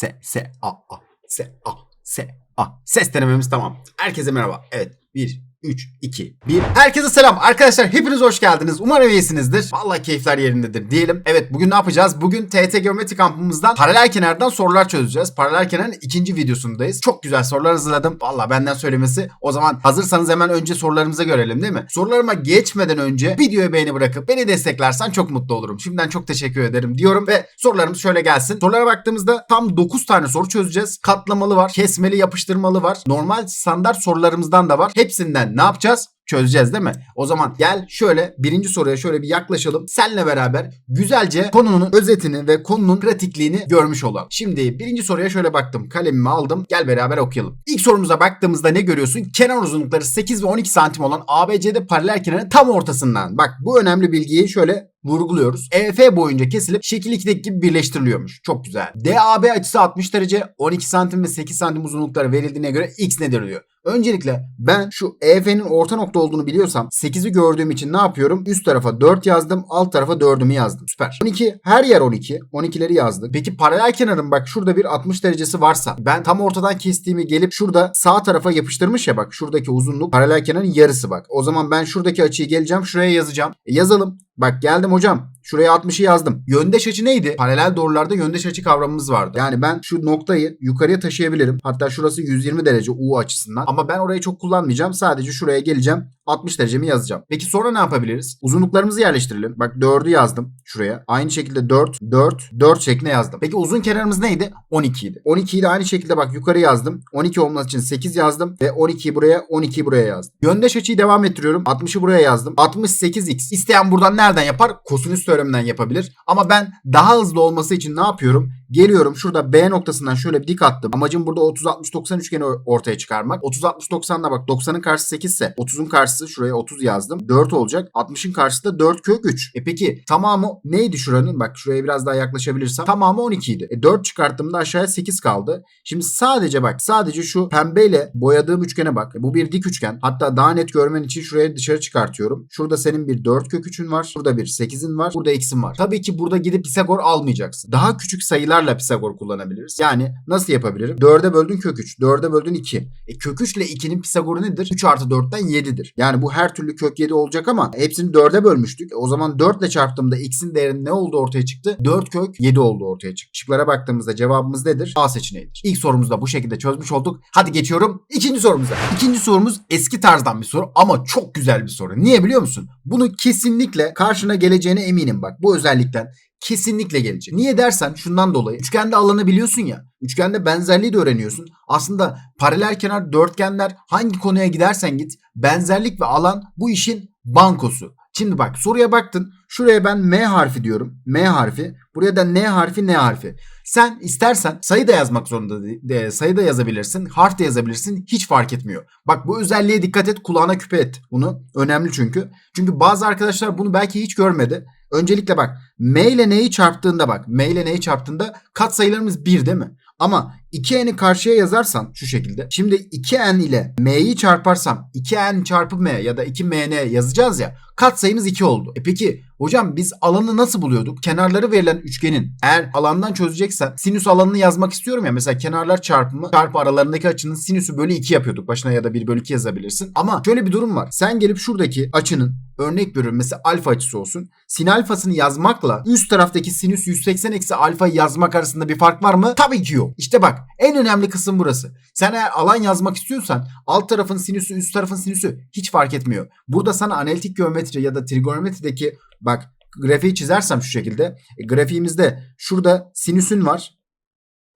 S, S, A, A, S, A, S, A. Ses denememiz tamam. Herkese merhaba. Evet. 1, 3, 2, 1. Herkese selam. Arkadaşlar hepiniz hoş geldiniz. Umarım iyisinizdir. Vallahi keyifler yerindedir diyelim. Evet bugün ne yapacağız? Bugün TT Geometri kampımızdan paralel kenardan sorular çözeceğiz. Paralel kenarın ikinci videosundayız. Çok güzel sorular hazırladım. Vallahi benden söylemesi. O zaman hazırsanız hemen önce sorularımıza görelim değil mi? Sorularıma geçmeden önce videoya beğeni bırakıp beni desteklersen çok mutlu olurum. Şimdiden çok teşekkür ederim diyorum ve sorularımız şöyle gelsin. Sorulara baktığımızda tam 9 tane soru çözeceğiz. Katlamalı var, kesmeli, yapıştırmalı var. Normal standart sorularımızdan da var. Hepsinden ne yapacağız? Çözeceğiz değil mi? O zaman gel şöyle birinci soruya şöyle bir yaklaşalım. Senle beraber güzelce konunun özetini ve konunun pratikliğini görmüş olalım. Şimdi birinci soruya şöyle baktım. Kalemimi aldım. Gel beraber okuyalım. İlk sorumuza baktığımızda ne görüyorsun? Kenar uzunlukları 8 ve 12 santim olan ABC'de paralel kenarın tam ortasından. Bak bu önemli bilgiyi şöyle vurguluyoruz. EF boyunca kesilip şekil 2'deki gibi birleştiriliyormuş. Çok güzel. DAB açısı 60 derece, 12 santim ve 8 santim uzunlukları verildiğine göre x nedir diyor. Öncelikle ben şu EF'nin orta nokta olduğunu biliyorsam 8'i gördüğüm için ne yapıyorum? Üst tarafa 4 yazdım, alt tarafa 4'ümü yazdım. Süper. 12 her yer 12. 12'leri yazdık. Peki paralel kenarın bak şurada bir 60 derecesi varsa ben tam ortadan kestiğimi gelip şurada sağ tarafa yapıştırmış ya bak şuradaki uzunluk paralel kenarın yarısı bak. O zaman ben şuradaki açıyı geleceğim şuraya yazacağım. E, yazalım. Bak geldim hocam. Şuraya 60'ı yazdım. Yöndeş açı neydi? Paralel doğrularda yöndeş açı kavramımız vardı. Yani ben şu noktayı yukarıya taşıyabilirim. Hatta şurası 120 derece U açısından. Ama ben orayı çok kullanmayacağım. Sadece şuraya geleceğim. 60 derecemi yazacağım. Peki sonra ne yapabiliriz? Uzunluklarımızı yerleştirelim. Bak 4'ü yazdım şuraya. Aynı şekilde 4, 4, 4 şeklinde yazdım. Peki uzun kenarımız neydi? 12 idi. 12'yi de aynı şekilde bak yukarı yazdım. 12 olması için 8 yazdım ve 12'yi buraya, 12'yi buraya yazdım. Yöndeş açıyı devam ettiriyorum. 60'ı buraya yazdım. 68x. İsteyen buradan nereden yapar? Kosinüs teoreminden yapabilir. Ama ben daha hızlı olması için ne yapıyorum? Geliyorum şurada B noktasından şöyle bir dik attım. Amacım burada 30-60-90 üçgeni ortaya çıkarmak. 30-60-90'da bak 90'ın karşısı 8 ise 30'un karşısı şuraya 30 yazdım. 4 olacak. 60'ın karşısı da 4 kök 3. E peki tamamı neydi şuranın? Bak şuraya biraz daha yaklaşabilirsem. Tamamı 12 idi. E 4 çıkarttığımda aşağıya 8 kaldı. Şimdi sadece bak sadece şu pembeyle boyadığım üçgene bak. Bu bir dik üçgen. Hatta daha net görmen için şuraya dışarı çıkartıyorum. Şurada senin bir 4 kök 3'ün var. Burada bir 8'in var. Burada x'in var. Tabii ki burada gidip Pisagor almayacaksın. Daha küçük sayılarla Pisagor kullanabiliriz. Yani nasıl yapabilirim? 4'e böldün kök 3. 4'e böldün 2. E kök 3 ile 2'nin Pisagor'u nedir? 3 artı 4'ten 7'dir. Yani bu her türlü kök 7 olacak ama hepsini 4'e bölmüştük. O zaman 4 ile çarptığımda x'in değerinin ne oldu ortaya çıktı? 4 kök 7 oldu ortaya çıktı. Şıklara baktığımızda cevabımız nedir? A seçeneğidir. İlk sorumuzu da bu şekilde çözmüş olduk. Hadi geçiyorum ikinci sorumuza. İkinci sorumuz eski tarzdan bir soru ama çok güzel bir soru. Niye biliyor musun? Bunu kesinlikle karşına geleceğine eminim bak. Bu özellikten kesinlikle gelecek. Niye dersen şundan dolayı. Üçgende alanı biliyorsun ya. Üçgende benzerliği de öğreniyorsun. Aslında paralel kenar dörtgenler hangi konuya gidersen git benzerlik ve alan bu işin bankosu. Şimdi bak soruya baktın. Şuraya ben M harfi diyorum. M harfi. Buraya da N harfi N harfi. Sen istersen sayı da yazmak zorunda değil. Sayı da yazabilirsin. Harf de yazabilirsin. Hiç fark etmiyor. Bak bu özelliğe dikkat et. Kulağına küpe et. Bunu önemli çünkü. Çünkü bazı arkadaşlar bunu belki hiç görmedi. Öncelikle bak M ile N'yi çarptığında bak M ile N'yi çarptığında kat sayılarımız 1 değil mi? Ama 2n'i karşıya yazarsan şu şekilde. Şimdi 2n ile m'yi çarparsam 2n çarpı m ya da 2mn yazacağız ya. Kat sayımız 2 oldu. E peki hocam biz alanı nasıl buluyorduk? Kenarları verilen üçgenin eğer alandan çözeceksen sinüs alanını yazmak istiyorum ya. Mesela kenarlar çarpımı çarpı aralarındaki açının sinüsü bölü 2 yapıyorduk. Başına ya da 1 bölü 2 yazabilirsin. Ama şöyle bir durum var. Sen gelip şuradaki açının örnek veriyorum mesela alfa açısı olsun. Sin alfasını yazmakla üst taraftaki sinüs 180 eksi alfa yazmak arasında bir fark var mı? Tabii ki yok. İşte bak en önemli kısım burası. Sen eğer alan yazmak istiyorsan alt tarafın sinüsü üst tarafın sinüsü hiç fark etmiyor. Burada sana analitik geometri ya da trigonometrideki bak grafiği çizersem şu şekilde. E, grafiğimizde şurada sinüsün var.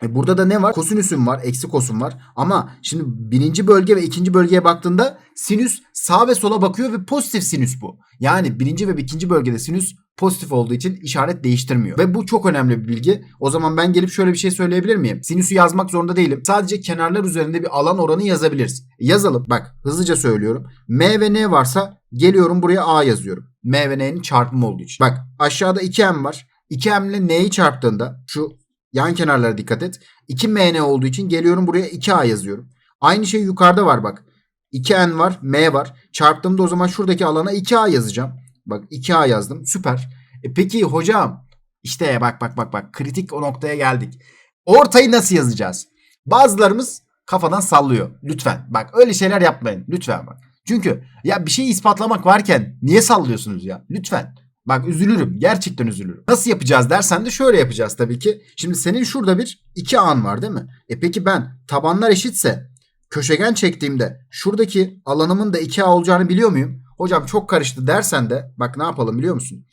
E burada da ne var? Kosinüsün var. Eksi kosun var. Ama şimdi birinci bölge ve ikinci bölgeye baktığında sinüs sağ ve sola bakıyor ve pozitif sinüs bu. Yani birinci ve ikinci bölgede sinüs pozitif olduğu için işaret değiştirmiyor. Ve bu çok önemli bir bilgi. O zaman ben gelip şöyle bir şey söyleyebilir miyim? Sinüsü yazmak zorunda değilim. Sadece kenarlar üzerinde bir alan oranı yazabiliriz. Yazalım. Bak hızlıca söylüyorum. M ve N varsa geliyorum buraya A yazıyorum. M ve N'nin çarpımı olduğu için. Bak aşağıda 2M var. 2M ile N'yi çarptığında şu yan kenarlara dikkat et. 2MN olduğu için geliyorum buraya 2A yazıyorum. Aynı şey yukarıda var bak. 2N var, M var. Çarptığımda o zaman şuradaki alana 2A yazacağım. Bak 2A yazdım. Süper. E peki hocam işte bak bak bak bak kritik o noktaya geldik. Ortayı nasıl yazacağız? Bazılarımız kafadan sallıyor. Lütfen. Bak öyle şeyler yapmayın. Lütfen bak. Çünkü ya bir şeyi ispatlamak varken niye sallıyorsunuz ya? Lütfen. Bak üzülürüm. Gerçekten üzülürüm. Nasıl yapacağız dersen de şöyle yapacağız tabii ki. Şimdi senin şurada bir iki an var değil mi? E peki ben tabanlar eşitse köşegen çektiğimde şuradaki alanımın da 2A olacağını biliyor muyum? Hocam çok karıştı dersen de bak ne yapalım biliyor musun?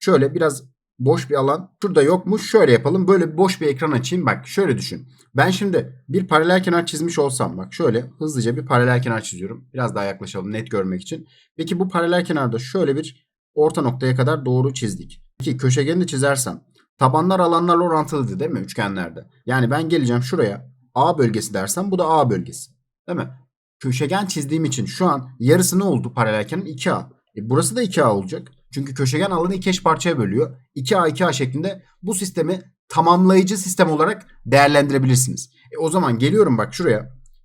Şöyle biraz boş bir alan şurada yokmuş şöyle yapalım. Böyle boş bir ekran açayım. Bak şöyle düşün. Ben şimdi bir paralel kenar çizmiş olsam bak şöyle hızlıca bir paralel kenar çiziyorum. Biraz daha yaklaşalım net görmek için. Peki bu paralel kenarda şöyle bir orta noktaya kadar doğru çizdik. Peki köşegeni çizersem tabanlar alanlarla orantılıydı değil mi üçgenlerde? Yani ben geleceğim şuraya A bölgesi dersem bu da A bölgesi. Değil mi? Köşegen çizdiğim için şu an yarısı ne oldu paralel kenarın 2A. E burası da 2A olacak. Çünkü köşegen alanı iki eş parçaya bölüyor. 2A 2A şeklinde bu sistemi tamamlayıcı sistem olarak değerlendirebilirsiniz. E o zaman geliyorum bak şuraya.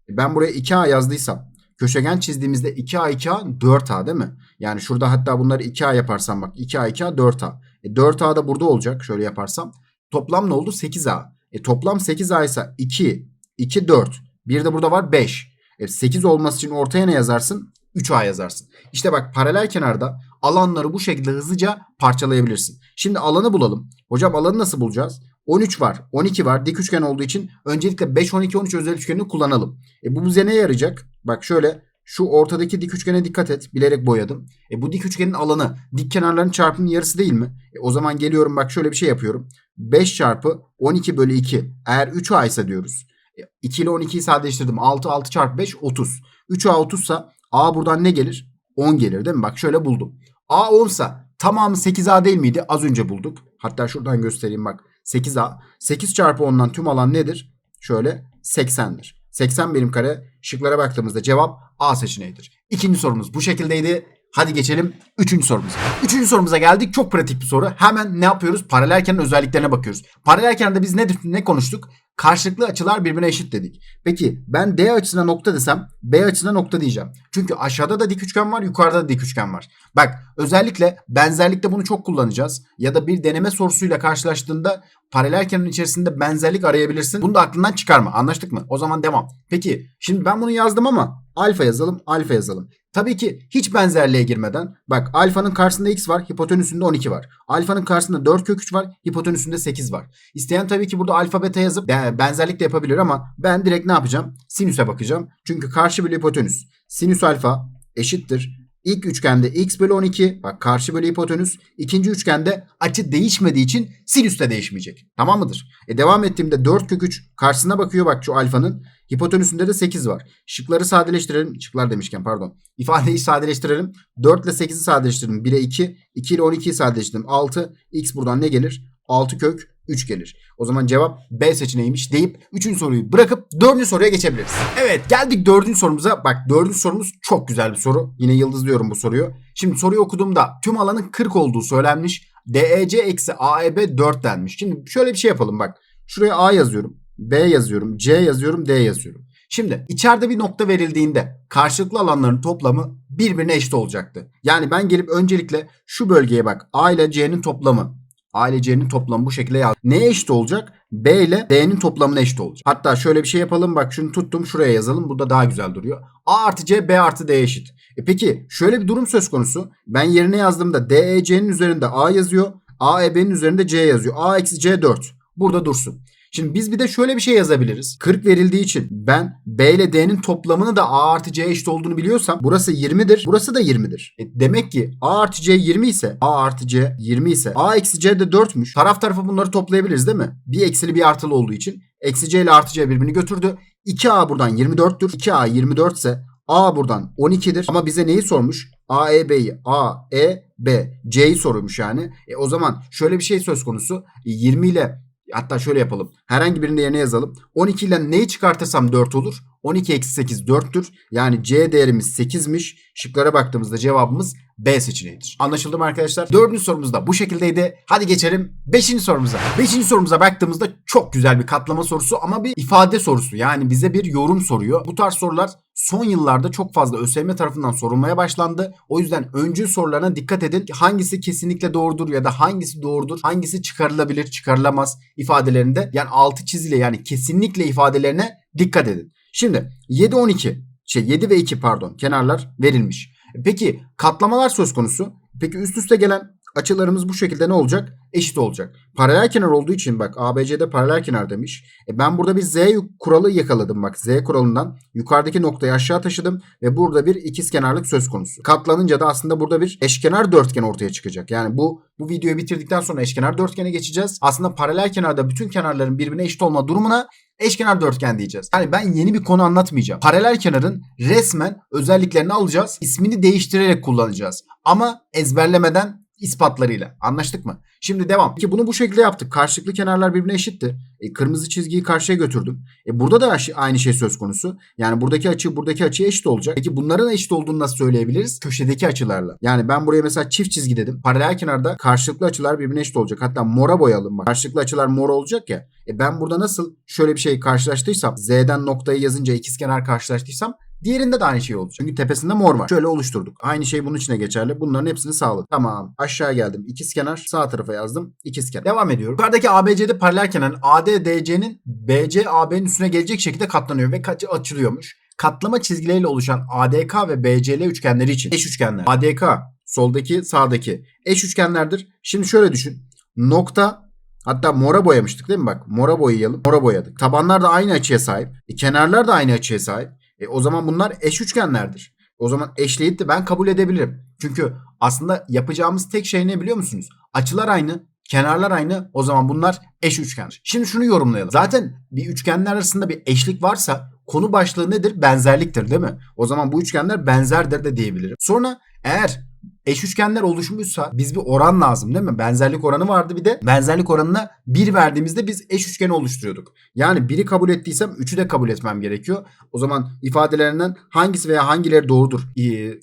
E ben buraya 2A yazdıysam köşegen çizdiğimizde 2A 2A 4A değil mi? Yani şurada hatta bunları 2A yaparsam bak 2A 2A 4A. E 4A da burada olacak şöyle yaparsam. Toplam ne oldu? 8A. E toplam 8A ise 2, 2, 4. Bir de burada var 5. E 8 olması için ortaya ne yazarsın? 3A yazarsın. İşte bak paralel kenarda alanları bu şekilde hızlıca parçalayabilirsin. Şimdi alanı bulalım. Hocam alanı nasıl bulacağız? 13 var, 12 var. Dik üçgen olduğu için öncelikle 5, 12, 13 özel üçgenini kullanalım. E bu bize ne yarayacak? Bak şöyle şu ortadaki dik üçgene dikkat et. Bilerek boyadım. E bu dik üçgenin alanı dik kenarların çarpımının yarısı değil mi? E o zaman geliyorum bak şöyle bir şey yapıyorum. 5 çarpı 12 bölü 2. Eğer 3A ise diyoruz. E 2 ile 12'yi sadeleştirdim. 6, 6 çarpı 5, 30. 3A 30 ise A buradan ne gelir? 10 gelir değil mi? Bak şöyle buldum. A 10 ise tamamı 8A değil miydi? Az önce bulduk. Hatta şuradan göstereyim bak. 8A. 8 çarpı 10'dan tüm alan nedir? Şöyle 80'dir. 80 birim kare. Şıklara baktığımızda cevap A seçeneğidir. İkinci sorumuz bu şekildeydi. Hadi geçelim üçüncü sorumuza. Üçüncü sorumuza geldik. Çok pratik bir soru. Hemen ne yapıyoruz? Paralel kenar özelliklerine bakıyoruz. Paralel biz ne, ne konuştuk? Karşılıklı açılar birbirine eşit dedik. Peki ben D açısına nokta desem B açısına nokta diyeceğim. Çünkü aşağıda da dik üçgen var yukarıda da dik üçgen var. Bak özellikle benzerlikte bunu çok kullanacağız. Ya da bir deneme sorusuyla karşılaştığında paralel kenarın içerisinde benzerlik arayabilirsin. Bunu da aklından çıkarma. Anlaştık mı? O zaman devam. Peki şimdi ben bunu yazdım ama alfa yazalım alfa yazalım. Tabii ki hiç benzerliğe girmeden bak alfanın karşısında x var hipotenüsünde 12 var. Alfanın karşısında 4 kök 3 var hipotenüsünde 8 var. İsteyen tabii ki burada alfa beta yazıp benzerlik de yapabilir ama ben direkt ne yapacağım? Sinüse bakacağım. Çünkü karşı bölü hipotenüs. Sinüs alfa eşittir. İlk üçgende x bölü 12 bak karşı bölü hipotenüs. İkinci üçgende açı değişmediği için sinüs de değişmeyecek. Tamam mıdır? E devam ettiğimde 4 kök 3 karşısına bakıyor bak şu alfanın. Hipotenüsünde de 8 var. Şıkları sadeleştirelim. Şıklar demişken pardon. İfadeyi sadeleştirelim. 4 ile 8'i sadeleştirelim. 1'e 2. 2 ile 12'yi sadeleştirelim. 6. X buradan ne gelir? 6 kök 3 gelir. O zaman cevap B seçeneğiymiş deyip 3. soruyu bırakıp 4. soruya geçebiliriz. Evet geldik 4. sorumuza. Bak 4. sorumuz çok güzel bir soru. Yine yıldızlıyorum bu soruyu. Şimdi soruyu okuduğumda tüm alanın 40 olduğu söylenmiş. DEC eksi AEB 4 denmiş. Şimdi şöyle bir şey yapalım bak. Şuraya A yazıyorum. B yazıyorum. C yazıyorum. D yazıyorum. Şimdi içeride bir nokta verildiğinde karşılıklı alanların toplamı birbirine eşit olacaktı. Yani ben gelip öncelikle şu bölgeye bak. A ile C'nin toplamı A ile C'nin toplamı bu şekilde yaz. Neye eşit olacak? B ile D'nin toplamına eşit olacak. Hatta şöyle bir şey yapalım. Bak şunu tuttum şuraya yazalım. Burada daha güzel duruyor. A artı C B artı D eşit. E peki şöyle bir durum söz konusu. Ben yerine yazdığımda DEC'nin üzerinde A yazıyor. AEB'nin üzerinde C yazıyor. A eksi C 4. Burada dursun. Şimdi biz bir de şöyle bir şey yazabiliriz. 40 verildiği için ben B ile D'nin toplamını da A artı C eşit olduğunu biliyorsam burası 20'dir. Burası da 20'dir. E demek ki A artı C 20 ise A artı C 20 ise A eksi C de 4'müş. Taraf tarafa bunları toplayabiliriz değil mi? Bir eksili bir artılı olduğu için. Eksi C ile artı C birbirini götürdü. 2A buradan 24'tür. 2A 24 ise A buradan 12'dir. Ama bize neyi sormuş? A, E, B'yi. A, E, B. C'yi sormuş yani. E o zaman şöyle bir şey söz konusu. 20 ile Hatta şöyle yapalım. Herhangi birinin yerine yazalım. 12 ile neyi çıkartırsam 4 olur? 12 eksi 8 4'tür. Yani C değerimiz 8'miş. Şıklara baktığımızda cevabımız B seçeneğidir. Anlaşıldı mı arkadaşlar? Dördüncü sorumuz da bu şekildeydi. Hadi geçelim beşinci sorumuza. Beşinci sorumuza baktığımızda çok güzel bir katlama sorusu ama bir ifade sorusu. Yani bize bir yorum soruyor. Bu tarz sorular son yıllarda çok fazla ÖSYM tarafından sorulmaya başlandı. O yüzden öncül sorularına dikkat edin. Hangisi kesinlikle doğrudur ya da hangisi doğrudur, hangisi çıkarılabilir, çıkarılamaz ifadelerinde yani altı çizili yani kesinlikle ifadelerine dikkat edin. Şimdi 7 12 şey 7 ve 2 pardon kenarlar verilmiş. Peki katlamalar söz konusu. Peki üst üste gelen açılarımız bu şekilde ne olacak? Eşit olacak. Paralel kenar olduğu için bak ABC'de paralel kenar demiş. E ben burada bir Z kuralı yakaladım bak. Z kuralından yukarıdaki noktayı aşağı taşıdım ve burada bir ikiz söz konusu. Katlanınca da aslında burada bir eşkenar dörtgen ortaya çıkacak. Yani bu bu videoyu bitirdikten sonra eşkenar dörtgene geçeceğiz. Aslında paralel kenarda bütün kenarların birbirine eşit olma durumuna eşkenar dörtgen diyeceğiz. Yani ben yeni bir konu anlatmayacağım. Paralel kenarın resmen özelliklerini alacağız. ismini değiştirerek kullanacağız. Ama ezberlemeden ispatlarıyla. Anlaştık mı? Şimdi devam. Peki bunu bu şekilde yaptık. Karşılıklı kenarlar birbirine eşitti. E, kırmızı çizgiyi karşıya götürdüm. E, burada da aynı şey söz konusu. Yani buradaki açı buradaki açıya eşit olacak. Peki bunların eşit olduğunu nasıl söyleyebiliriz? Köşedeki açılarla. Yani ben buraya mesela çift çizgi dedim. Paralel kenarda karşılıklı açılar birbirine eşit olacak. Hatta mora boyalım bak. Karşılıklı açılar mor olacak ya. E, ben burada nasıl şöyle bir şey karşılaştıysam Z'den noktayı yazınca ikizkenar karşılaştıysam Diğerinde de aynı şey olacak. Çünkü tepesinde mor var. Şöyle oluşturduk. Aynı şey bunun içine geçerli. Bunların hepsini sağladık. Tamam. Aşağı geldim. İkizkenar. Sağ tarafa yazdım. İkizkenar. Devam ediyorum. Yukarıdaki ABC'de paralel kenar ADDC'nin BC AB'nin üstüne gelecek şekilde katlanıyor ve kaçı açılıyormuş. Katlama çizgileriyle oluşan ADK ve BCL üçgenleri için eş üçgenler. ADK soldaki sağdaki eş üçgenlerdir. Şimdi şöyle düşün. Nokta Hatta mora boyamıştık değil mi bak? Mora boyayalım. Mora boyadık. Tabanlar da aynı açıya sahip. E, kenarlar da aynı açıya sahip. E, o zaman bunlar eş üçgenlerdir. O zaman eşleyip de ben kabul edebilirim. Çünkü aslında yapacağımız tek şey ne biliyor musunuz? Açılar aynı, kenarlar aynı. O zaman bunlar eş üçgendir. Şimdi şunu yorumlayalım. Zaten bir üçgenler arasında bir eşlik varsa konu başlığı nedir? Benzerliktir değil mi? O zaman bu üçgenler benzerdir de diyebilirim. Sonra eğer eş üçgenler oluşmuşsa biz bir oran lazım değil mi? Benzerlik oranı vardı bir de. Benzerlik oranına 1 verdiğimizde biz eş üçgeni oluşturuyorduk. Yani 1'i kabul ettiysem 3'ü de kabul etmem gerekiyor. O zaman ifadelerinden hangisi veya hangileri doğrudur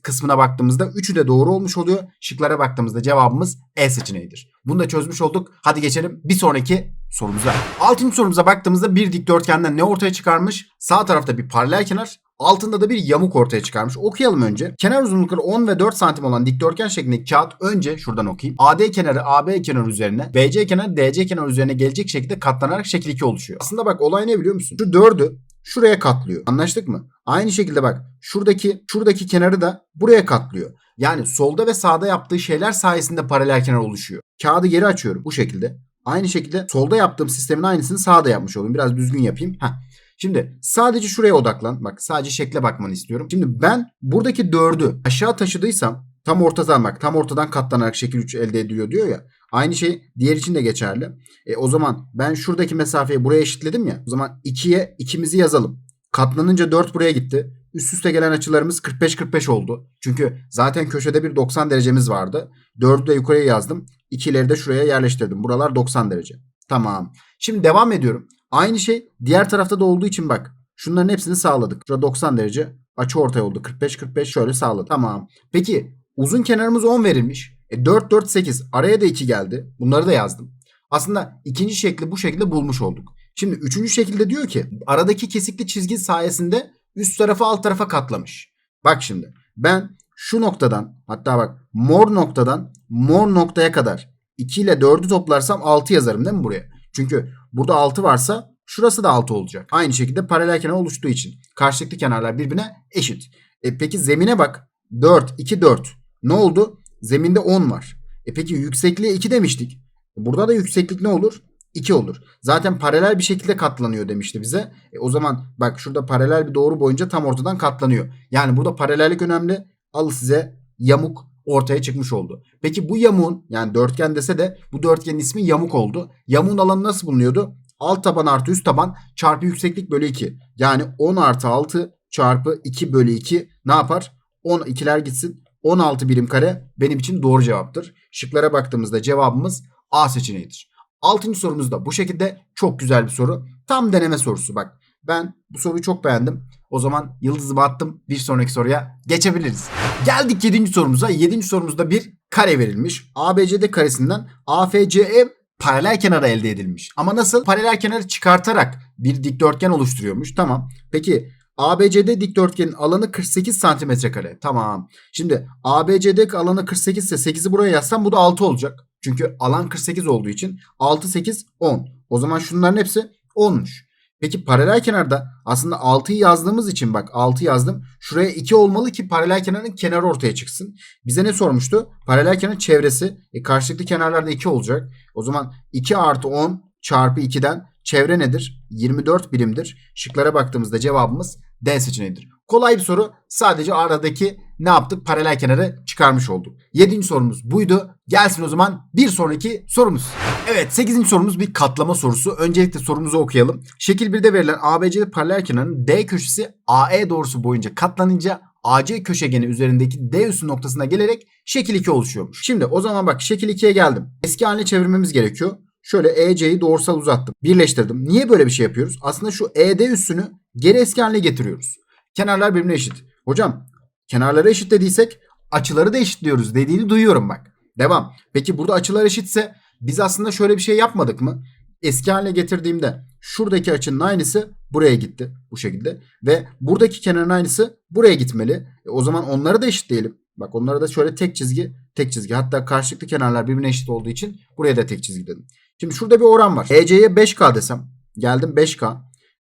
kısmına baktığımızda 3'ü de doğru olmuş oluyor. Şıklara baktığımızda cevabımız E seçeneğidir. Bunu da çözmüş olduk. Hadi geçelim bir sonraki sorumuza. Altıncı sorumuza baktığımızda bir dikdörtgenden ne ortaya çıkarmış? Sağ tarafta bir paralel kenar, Altında da bir yamuk ortaya çıkarmış. Okuyalım önce. Kenar uzunlukları 10 ve 4 santim olan dikdörtgen şeklindeki kağıt önce şuradan okuyayım. AD kenarı AB kenarı üzerine, BC kenarı DC kenarı üzerine gelecek şekilde katlanarak şekil 2 oluşuyor. Aslında bak olay ne biliyor musun? Şu 4'ü şuraya katlıyor. Anlaştık mı? Aynı şekilde bak şuradaki şuradaki kenarı da buraya katlıyor. Yani solda ve sağda yaptığı şeyler sayesinde paralel kenar oluşuyor. Kağıdı geri açıyorum bu şekilde. Aynı şekilde solda yaptığım sistemin aynısını sağda yapmış olayım. Biraz düzgün yapayım. Heh. Şimdi sadece şuraya odaklan. Bak sadece şekle bakmanı istiyorum. Şimdi ben buradaki 4'ü aşağı taşıdıysam tam ortadan bak tam ortadan katlanarak şekil 3 elde ediliyor diyor ya. Aynı şey diğer için de geçerli. E, o zaman ben şuradaki mesafeyi buraya eşitledim ya. O zaman 2'ye ikimizi yazalım. Katlanınca 4 buraya gitti. Üst üste gelen açılarımız 45-45 oldu. Çünkü zaten köşede bir 90 derecemiz vardı. 4'ü de yukarıya yazdım. 2'leri de şuraya yerleştirdim. Buralar 90 derece. Tamam. Şimdi devam ediyorum. Aynı şey diğer tarafta da olduğu için bak. Şunların hepsini sağladık. Şurada 90 derece açı ortaya oldu. 45-45 şöyle sağladı. Tamam. Peki uzun kenarımız 10 verilmiş. E 4 4 8 araya da 2 geldi. Bunları da yazdım. Aslında ikinci şekli bu şekilde bulmuş olduk. Şimdi üçüncü şekilde diyor ki aradaki kesikli çizgi sayesinde üst tarafı alt tarafa katlamış. Bak şimdi ben şu noktadan hatta bak mor noktadan mor noktaya kadar 2 ile 4'ü toplarsam 6 yazarım değil mi buraya? Çünkü burada 6 varsa şurası da 6 olacak. Aynı şekilde paralel kenar oluştuğu için. Karşılıklı kenarlar birbirine eşit. E peki zemine bak. 4, 2, 4. Ne oldu? Zeminde 10 var. E peki yüksekliğe 2 demiştik. Burada da yükseklik ne olur? 2 olur. Zaten paralel bir şekilde katlanıyor demişti bize. E o zaman bak şurada paralel bir doğru boyunca tam ortadan katlanıyor. Yani burada paralellik önemli. Al size yamuk ortaya çıkmış oldu. Peki bu yamuğun yani dörtgen dese de bu dörtgenin ismi yamuk oldu. Yamuğun alanı nasıl bulunuyordu? Alt taban artı üst taban çarpı yükseklik bölü 2. Yani 10 artı 6 çarpı 2 bölü 2 ne yapar? 10 ikiler gitsin. 16 birim kare benim için doğru cevaptır. Şıklara baktığımızda cevabımız A seçeneğidir. Altıncı sorumuz da bu şekilde çok güzel bir soru. Tam deneme sorusu bak. Ben bu soruyu çok beğendim. O zaman yıldızımı attım. Bir sonraki soruya geçebiliriz. Geldik 7. sorumuza. 7. sorumuzda bir kare verilmiş. ABCD karesinden AFCE paralel kenarı elde edilmiş. Ama nasıl? Paralel kenarı çıkartarak bir dikdörtgen oluşturuyormuş. Tamam. Peki ABCD dikdörtgenin alanı 48 santimetre kare. Tamam. Şimdi ABCD alanı 48 ise 8'i buraya yazsam bu da 6 olacak. Çünkü alan 48 olduğu için 6, 8, 10. O zaman şunların hepsi 10'muş. Peki paralel kenarda aslında 6'yı yazdığımız için bak 6 yazdım. Şuraya 2 olmalı ki paralel kenarın kenarı ortaya çıksın. Bize ne sormuştu? Paralel kenarın çevresi. E karşılıklı kenarlarda 2 olacak. O zaman 2 artı 10 çarpı 2'den çevre nedir? 24 birimdir. Şıklara baktığımızda cevabımız D seçeneğidir. Kolay bir soru. Sadece aradaki ne yaptık? Paralel kenarı çıkarmış olduk. 7. sorumuz buydu. Gelsin o zaman bir sonraki sorumuz. Evet 8. sorumuz bir katlama sorusu. Öncelikle sorumuzu okuyalım. Şekil 1'de verilen ABC'li paralel kenarın D köşesi AE doğrusu boyunca katlanınca AC köşegeni üzerindeki D üssü noktasına gelerek şekil 2 oluşuyormuş. Şimdi o zaman bak şekil 2'ye geldim. Eski haline çevirmemiz gerekiyor. Şöyle EC'yi doğrusal uzattım. Birleştirdim. Niye böyle bir şey yapıyoruz? Aslında şu ED üssünü geri eski haline getiriyoruz. Kenarlar birbirine eşit. Hocam kenarları eşit dediysek açıları da eşitliyoruz dediğini duyuyorum bak. Devam. Peki burada açılar eşitse biz aslında şöyle bir şey yapmadık mı? Eski haline getirdiğimde şuradaki açının aynısı buraya gitti bu şekilde. Ve buradaki kenarın aynısı buraya gitmeli. E, o zaman onları da eşitleyelim. Bak onlara da şöyle tek çizgi tek çizgi. Hatta karşılıklı kenarlar birbirine eşit olduğu için buraya da tek çizgi dedim. Şimdi şurada bir oran var. EC'ye 5K desem. Geldim 5K.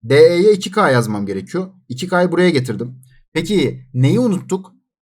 DE'ye 2K yazmam gerekiyor. 2K'yı buraya getirdim. Peki neyi unuttuk?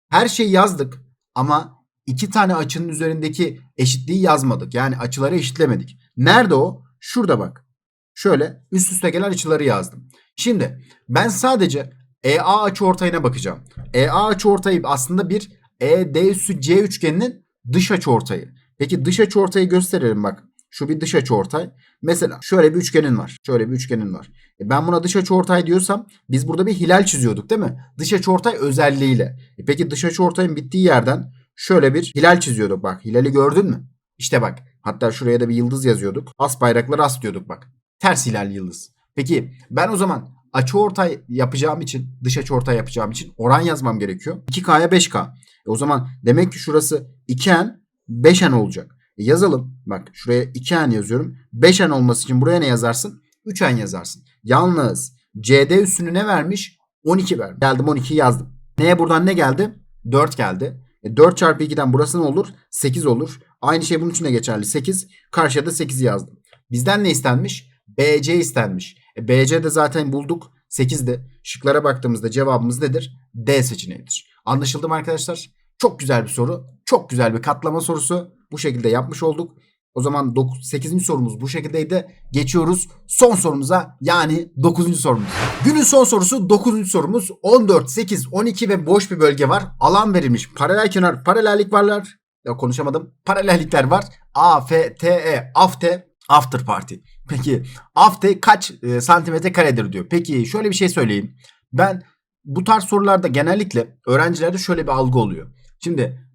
Her şeyi yazdık ama iki tane açının üzerindeki eşitliği yazmadık. Yani açıları eşitlemedik. Nerede o? Şurada bak. Şöyle üst üste gelen açıları yazdım. Şimdi ben sadece EA açıortayına bakacağım. EA açıortayı aslında bir ED üssü C üçgeninin dış açıortayı. Peki dış açıortayı gösterelim bak. Şu bir dış açıortay. Mesela şöyle bir üçgenin var. Şöyle bir üçgenin var. E ben buna dış açıortay diyorsam biz burada bir hilal çiziyorduk değil mi? Dış açıortay özelliğiyle. E peki dış açıortayın bittiği yerden şöyle bir hilal çiziyorduk bak. Hilali gördün mü? İşte bak. Hatta şuraya da bir yıldız yazıyorduk. As bayrakları as diyorduk bak. Ters hilal yıldız. Peki ben o zaman açıortay yapacağım için, dış açıortay yapacağım için oran yazmam gerekiyor. 2K'ya 5K. E o zaman demek ki şurası 2N 5N olacak. E yazalım. Bak şuraya 2N yazıyorum. 5N olması için buraya ne yazarsın? 3N yazarsın. Yalnız CD üssünü ne vermiş? 12 vermiş. Geldim 12 yazdım. Neye buradan ne geldi? 4 geldi. E 4 çarpı 2'den burası ne olur? 8 olur. Aynı şey bunun için de geçerli. 8. Karşıya da 8 yazdım. Bizden ne istenmiş? BC istenmiş. E BC de zaten bulduk. 8'de. Şıklara baktığımızda cevabımız nedir? D seçeneğidir. Anlaşıldı mı arkadaşlar? Çok güzel bir soru. Çok güzel bir katlama sorusu. Bu şekilde yapmış olduk. O zaman 8. sorumuz bu şekildeydi. Geçiyoruz son sorumuza yani 9. sorumuz. Günün son sorusu 9. sorumuz. 14, 8, 12 ve boş bir bölge var. Alan verilmiş. Paralel kenar, paralellik varlar. Ya konuşamadım. Paralellikler var. A, F, T, E, afte, after party. Peki afte kaç e, santimetre karedir diyor. Peki şöyle bir şey söyleyeyim. Ben bu tarz sorularda genellikle öğrencilerde şöyle bir algı oluyor. Şimdi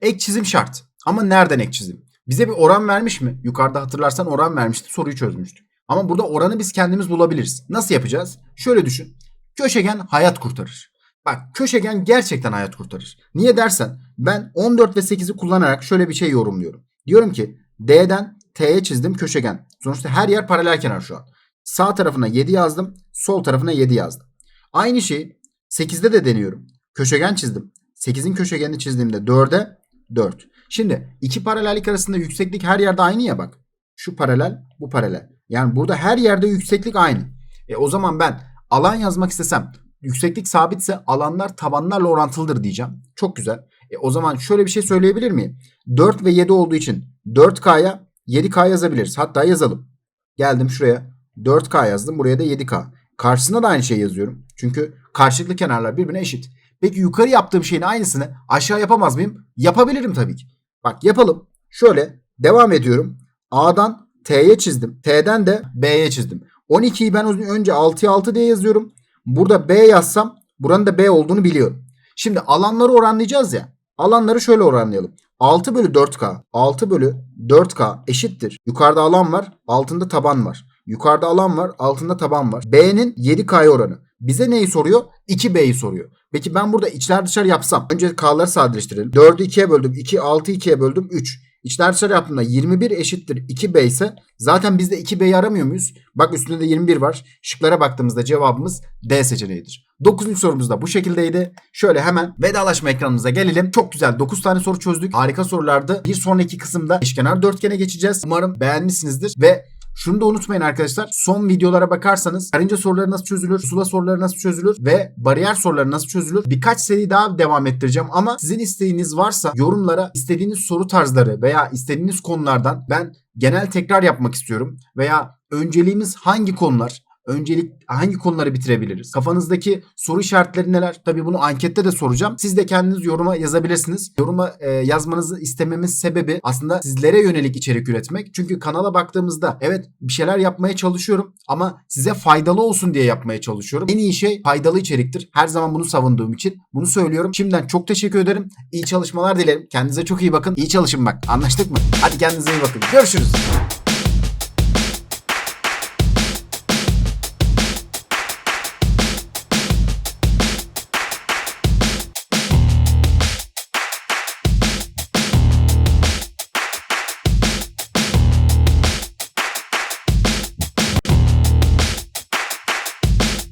ek çizim şart. Ama nereden ek çizim? Bize bir oran vermiş mi? Yukarıda hatırlarsan oran vermişti. Soruyu çözmüştük. Ama burada oranı biz kendimiz bulabiliriz. Nasıl yapacağız? Şöyle düşün. Köşegen hayat kurtarır. Bak köşegen gerçekten hayat kurtarır. Niye dersen ben 14 ve 8'i kullanarak şöyle bir şey yorumluyorum. Diyorum ki D'den T'ye çizdim köşegen. Sonuçta her yer paralel kenar şu an. Sağ tarafına 7 yazdım. Sol tarafına 7 yazdım. Aynı şeyi 8'de de deniyorum. Köşegen çizdim. 8'in köşegenini çizdiğimde 4'e 4. Şimdi iki paralellik arasında yükseklik her yerde aynı ya bak. Şu paralel, bu paralel. Yani burada her yerde yükseklik aynı. E o zaman ben alan yazmak istesem yükseklik sabitse alanlar tabanlarla orantılıdır diyeceğim. Çok güzel. E o zaman şöyle bir şey söyleyebilir miyim? 4 ve 7 olduğu için 4K'ya 7K yazabiliriz. Hatta yazalım. Geldim şuraya 4K yazdım. Buraya da 7K. Karşısına da aynı şey yazıyorum. Çünkü karşılıklı kenarlar birbirine eşit. Peki yukarı yaptığım şeyin aynısını aşağı yapamaz mıyım? Yapabilirim tabii ki. Bak yapalım. Şöyle devam ediyorum. A'dan T'ye çizdim. T'den de B'ye çizdim. 12'yi ben önce 6'ya 6 diye yazıyorum. Burada B yazsam buranın da B olduğunu biliyorum. Şimdi alanları oranlayacağız ya. Alanları şöyle oranlayalım. 6 bölü 4K. 6 bölü 4K eşittir. Yukarıda alan var. Altında taban var. Yukarıda alan var. Altında taban var. B'nin 7K'ya oranı. Bize neyi soruyor? 2B'yi soruyor. Peki ben burada içler dışarı yapsam. Önce K'ları sadeleştirelim. 4'ü 2'ye böldüm. 2, 6'ı 2'ye böldüm. 3. İçler dışarı yaptığımda 21 eşittir 2B ise zaten biz de 2B'yi aramıyor muyuz? Bak üstünde de 21 var. Şıklara baktığımızda cevabımız D seçeneğidir. 9. sorumuz da bu şekildeydi. Şöyle hemen vedalaşma ekranımıza gelelim. Çok güzel 9 tane soru çözdük. Harika sorulardı. Bir sonraki kısımda eşkenar dörtgene geçeceğiz. Umarım beğenmişsinizdir ve şunu da unutmayın arkadaşlar. Son videolara bakarsanız karınca soruları nasıl çözülür, sula soruları nasıl çözülür ve bariyer soruları nasıl çözülür birkaç seri daha devam ettireceğim. Ama sizin isteğiniz varsa yorumlara istediğiniz soru tarzları veya istediğiniz konulardan ben genel tekrar yapmak istiyorum. Veya önceliğimiz hangi konular? Öncelik hangi konuları bitirebiliriz? Kafanızdaki soru işaretleri neler? Tabii bunu ankette de soracağım. Siz de kendiniz yoruma yazabilirsiniz. Yoruma e, yazmanızı istememiz sebebi aslında sizlere yönelik içerik üretmek. Çünkü kanala baktığımızda evet bir şeyler yapmaya çalışıyorum ama size faydalı olsun diye yapmaya çalışıyorum. En iyi şey faydalı içeriktir. Her zaman bunu savunduğum için bunu söylüyorum. Şimdiden çok teşekkür ederim. İyi çalışmalar dilerim. Kendinize çok iyi bakın. İyi çalışın bak. Anlaştık mı? Hadi kendinize iyi bakın. Görüşürüz.